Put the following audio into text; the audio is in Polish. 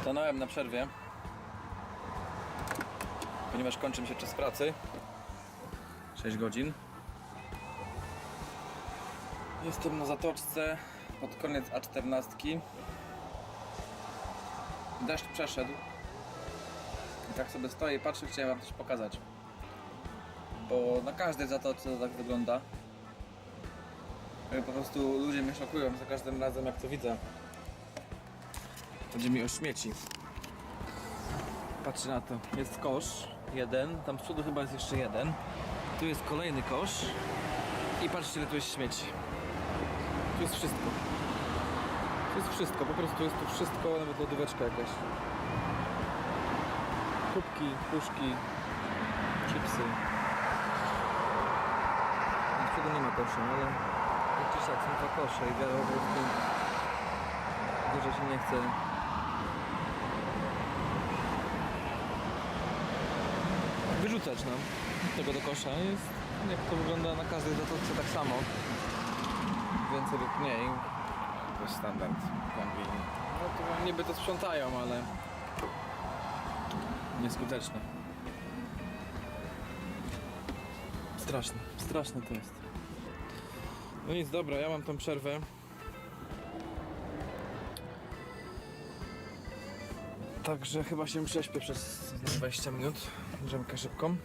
Stanąłem na przerwie, ponieważ kończy mi się czas pracy. 6 godzin. Jestem na zatoczce pod koniec A14. Deszcz przeszedł. I tak sobie stoję i patrzę, chciałem wam coś pokazać. Bo na każdej zatoczce to tak wygląda. Po prostu ludzie mnie szokują za każdym razem jak to widzę. Chodzi mi o śmieci. Patrzcie na to. Jest kosz, jeden, tam z przodu chyba jest jeszcze jeden. Tu jest kolejny kosz. I patrzcie ile tu jest śmieci. Tu jest wszystko. Tu jest wszystko, po prostu jest tu wszystko, nawet lodóweczka jakaś. Kubki, puszki, chipsy. Przodu nie ma kosza, ale tak czy siak są dwa kosze i wiele po prostu dużo się nie chce wyrzucać nam tego do kosza. Jest, jak to wygląda na każdej zatoczce tak samo. Więcej lub mniej. To jest standard kombin. No to niby to sprzątają, ale nieskuteczne. Straszne, straszne to jest. No nic, dobra, ja mam tą przerwę. Także chyba się prześpię przez 20 minut. Drzemkę szybką.